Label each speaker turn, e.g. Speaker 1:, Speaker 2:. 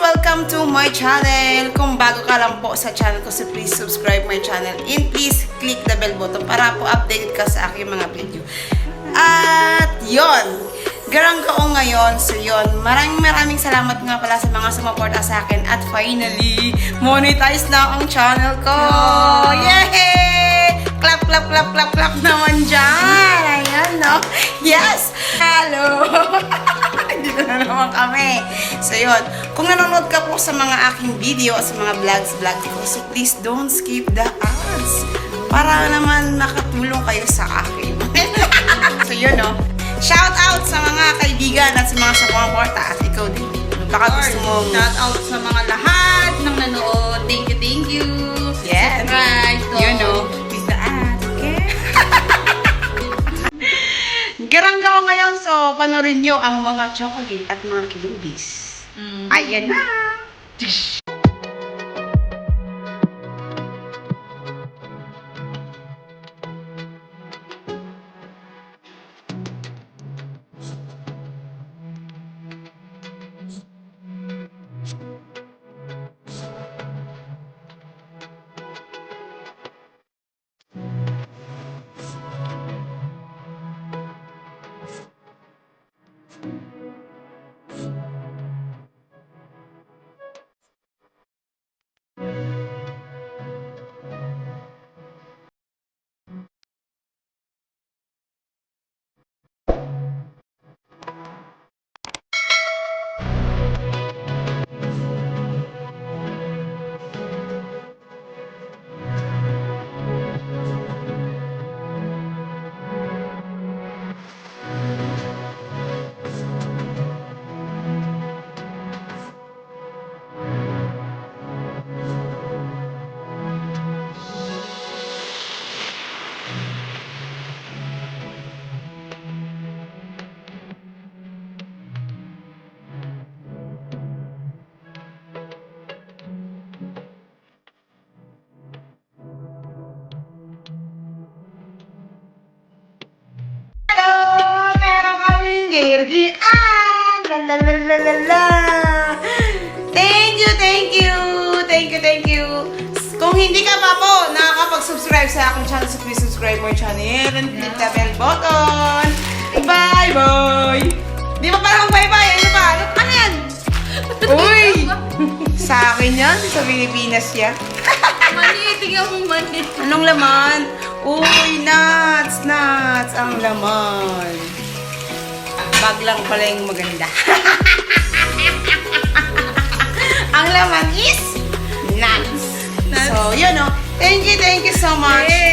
Speaker 1: Welcome to my channel! Kung bago ka lang po sa channel ko, so please subscribe my channel and please click the bell button para po updated ka sa aking mga video. At yon Garang ko ngayon. So yon maraming maraming salamat nga pala sa mga sumuporta sa akin. At finally, monetize na ang channel ko! Yay! Clap, clap, clap, clap, clap naman dyan! Ayan, no? Yes! Hello! Dito na naman kami. So, yun. Kung nanonood ka po sa mga aking video sa mga vlogs, vlog ko, so please don't skip the ads. Para naman makatulong kayo sa akin. so, yun, no? Shout out sa mga kaibigan at sa mga sumuporta at ikaw din. Baka gusto mong...
Speaker 2: Shout out sa mga lahat ng nanood. Thank you, thank you.
Speaker 1: Yes.
Speaker 2: Subscribe. So,
Speaker 1: You know.
Speaker 2: Miss the ad, okay?
Speaker 1: Garangga ko ngayon, so panorin nyo ang mga chocolate at mga kilubis.
Speaker 2: Mm.
Speaker 1: Ayan na! Hello! Kaming girgian! La la la la la la! Thank you, thank you! Thank you, thank you! Kung hindi ka pa po nakakapag-subscribe sa aking channel, so please subscribe my channel and click the bell button. Bye-bye! Di ba parang bye-bye? Ano ba? Ano, ano yan? Uy! Sa akin yan? Sa Pilipinas yan?
Speaker 2: Mani, tingnan mo mani.
Speaker 1: Anong laman? Uy, nuts! Nuts! Ang laman. Bag lang pala yung maganda. ang laman is nuts.
Speaker 2: Nuts.
Speaker 1: So, yun o. Thank you, thank you so much.
Speaker 2: Yay!